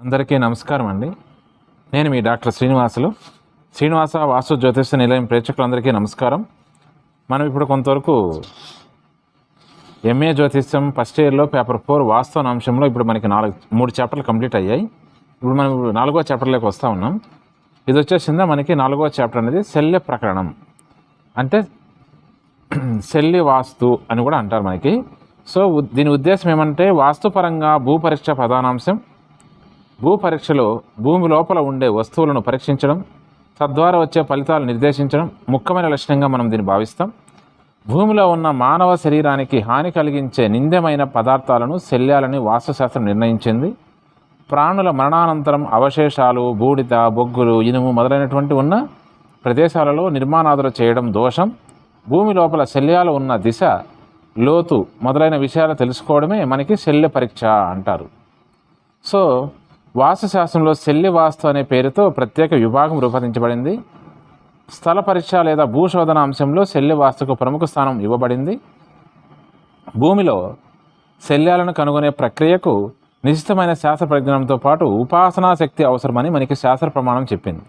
అందరికీ నమస్కారం అండి. నేను మీ డాక్టర్ శ్రీనివాసులు. శ్రీనివాస వాస్తు జ్యోతిష నిలయం ప్రేక్షకులందరికీ నమస్కారం. మనం ఇప్పుడు కొంతవరకు ఎంఏ జ్యోతిష్యం ఫస్ట్ ఇయర్లో పేపర్ ఫోర్ వాస్తవ అంశంలో ఇప్పుడు మనకి నాలుగు మూడు చాప్టర్లు కంప్లీట్ అయ్యాయి. ఇప్పుడు మనం నాలుగో చాప్టర్లోకి వస్తూ ఉన్నాం. ఇది వచ్చేసిందా మనకి నాలుగో చాప్టర్ అనేది శల్య ప్రకరణం. అంటే శల్య వాస్తు అని కూడా అంటారు మనకి. సో దీని ఉద్దేశం ఏమంటే వాస్తుపరంగా భూపరీక్ష ప్రధానాంశం భూ పరీక్షలో భూమి లోపల ఉండే వస్తువులను పరీక్షించడం తద్వారా వచ్చే ఫలితాలు నిర్దేశించడం ముఖ్యమైన లక్షణంగా మనం దీన్ని భావిస్తాం. భూమిలో ఉన్న మానవ శరీరానికి హాని కలిగించే నింద్యమైన పదార్థాలను శల్యాలని వాస్తుశాస్త్రం నిర్ణయించింది. ప్రాణుల మరణానంతరం అవశేషాలు బూడిద బొగ్గులు ఇనుము మొదలైనటువంటి ఉన్న ప్రదేశాలలో నిర్మాణాదులు చేయడం దోషం. భూమి లోపల శల్యాలు ఉన్న దిశ లోతు మొదలైన విషయాలు తెలుసుకోవడమే మనకి శల్య పరీక్ష అంటారు. సో వాస్తుశాస్త్రంలో శల్య వాస్తు అనే పేరుతో ప్రత్యేక విభాగం రూపొందించబడింది. స్థల పరీక్ష లేదా భూశోధన అంశంలో శల్య వాస్తుకు ప్రముఖ స్థానం ఇవ్వబడింది. భూమిలో శల్యాలను కనుగొనే ప్రక్రియకు నిశ్చితమైన శాస్త్ర పరిజ్ఞానంతో పాటు ఉపాసనా శక్తి అవసరమని మనకి శాస్త్ర ప్రమాణం చెప్పింది.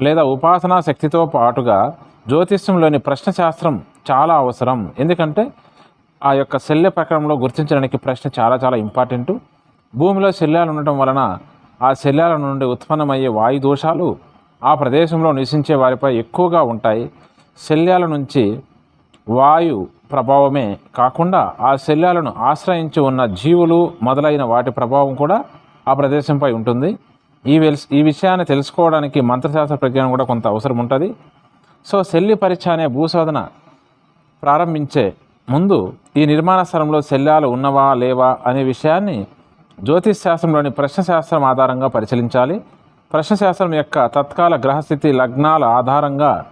లేదా ఉపాసనా శక్తితో పాటుగా జ్యోతిష్యంలోని ప్రశ్న శాస్త్రం చాలా అవసరం. ఎందుకంటే ఆ యొక్క శల్య ప్రకరణంలో గుర్తించడానికి ప్రశ్న చాలా చాలా ఇంపార్టెంట్. భూమిలో శల్యాలు ఉండటం వలన ఆ శల్యాల నుండి ఉత్పన్నమయ్యే వాయు దోషాలు ఆ ప్రదేశంలో నివసించే వారిపై ఎక్కువగా ఉంటాయి. శల్యాల నుంచి వాయు ప్రభావమే కాకుండా ఆ శల్యాలను ఆశ్రయించి ఉన్న జీవులు మొదలైన వాటి ప్రభావం కూడా ఆ ప్రదేశంపై ఉంటుంది. ఈ వెల్స్ ఈ విషయాన్ని తెలుసుకోవడానికి మంత్రశాస్త్ర ప్రజ్ఞానం కూడా కొంత అవసరం ఉంటుంది. సో శల్య పరీక్ష అనే భూశోధన ప్రారంభించే ముందు ఈ నిర్మాణ స్థలంలో శల్యాలు ఉన్నవా లేవా అనే విషయాన్ని జ్యోతిష్ శాస్త్రంలోని ప్రశ్నశాస్త్రం ఆధారంగా పరిశీలించాలి. ప్రశ్నశాస్త్రం యొక్క తత్కాల గ్రహస్థితి లగ్నాల ఆధారంగా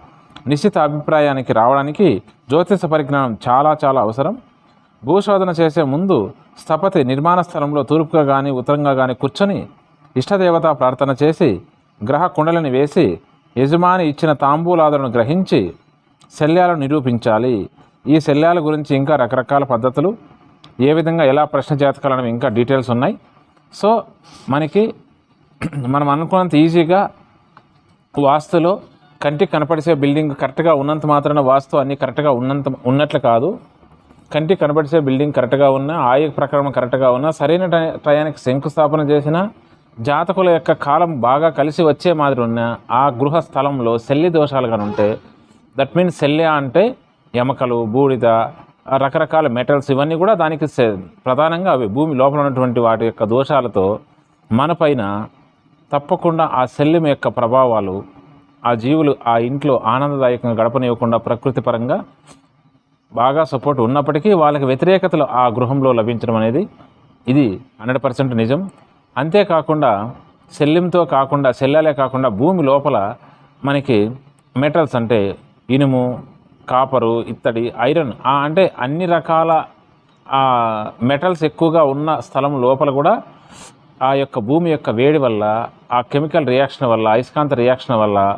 నిశ్చిత అభిప్రాయానికి రావడానికి జ్యోతిష పరిజ్ఞానం చాలా చాలా అవసరం. భూశోధన చేసే ముందు స్థపతి నిర్మాణ స్థలంలో తూర్పుగా కానీ ఉత్తరంగా కానీ కూర్చొని ఇష్టదేవత ప్రార్థన చేసి గ్రహ కుండలని వేసి యజమాని ఇచ్చిన తాంబూలాదులను గ్రహించి శల్యాలను నిరూపించాలి. ఈ శల్యాల గురించి ఇంకా రకరకాల పద్ధతులు ఏ విధంగా ఎలా ప్రశ్న జాతకాలు ఇంకా డీటెయిల్స్ ఉన్నాయి. సో మనకి మనం అనుకున్నంత ఈజీగా వాస్తులో కంటికి కనపడిసే బిల్డింగ్ కరెక్ట్గా ఉన్నంత మాత్రాన వాస్తు అన్నీ కరెక్ట్గా ఉన్నంత ఉన్నట్లు కాదు. కంటికి కనపడిసే బిల్డింగ్ కరెక్ట్గా ఉన్నా ఆయు ప్రకారం కరెక్ట్గా ఉన్నా సరైన టై- టయానికి శంకుస్థాపన చేసిన జాతకుల యొక్క కాలం బాగా కలిసి వచ్చే మాదిరి ఉన్న ఆ గృహ స్థలంలో శల్య దోషాలు కానీ ఉంటే దట్ మీన్స్ శల్య అంటే ఎమకలు బూడిద రకరకాల మెటల్స్ ఇవన్నీ కూడా దానికి ప్రధానంగా అవి భూమి లోపల ఉన్నటువంటి వాటి యొక్క దోషాలతో మనపైన తప్పకుండా ఆ శల్యం యొక్క ప్రభావాలు ఆ జీవులు ఆ ఇంట్లో ఆనందదాయకంగా గడపనివ్వకుండా ప్రకృతి పరంగా బాగా సపోర్ట్ ఉన్నప్పటికీ వాళ్ళకి వ్యతిరేకతలు ఆ గృహంలో లభించడం అనేది ఇది హండ్రెడ్ పర్సెంట్ నిజం. అంతేకాకుండా శల్యంతో కాకుండా శల్యాలే కాకుండా భూమి లోపల మనకి మెటల్స్ అంటే ఇనుము కాపరు ఇత్తడి ఐరన్ అంటే అన్ని రకాల ఆ మెటల్స్ ఎక్కువగా ఉన్న స్థలం లోపల కూడా ఆ యొక్క భూమి యొక్క వేడి వల్ల ఆ కెమికల్ రియాక్షన్ వల్ల అయస్కాంత రియాక్షన్ వల్ల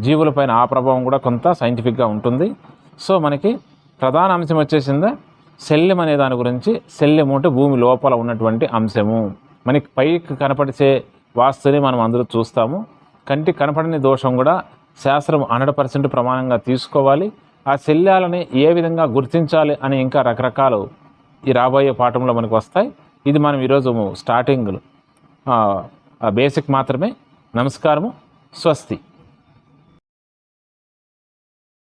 జీవులపైన ఆ ప్రభావం కూడా కొంత సైంటిఫిక్గా ఉంటుంది. సో మనకి ప్రధాన అంశం వచ్చేసిందా శల్యం అనే దాని గురించి శల్యము అంటే భూమి లోపల ఉన్నటువంటి అంశము. మనకి పైకి కనపడిచే వాస్తుని మనం అందరూ చూస్తాము. కంటికి కనపడని దోషం కూడా శాస్త్రం హండ్రెడ్ పర్సెంట్ ప్రమాణంగా తీసుకోవాలి. ఆ శల్యాలని ఏ విధంగా గుర్తించాలి అని ఇంకా రకరకాలు ఈ రాబోయే పాఠంలో మనకు వస్తాయి. ఇది మనం ఈరోజు స్టార్టింగ్ బేసిక్ మాత్రమే. నమస్కారము. స్వస్తి.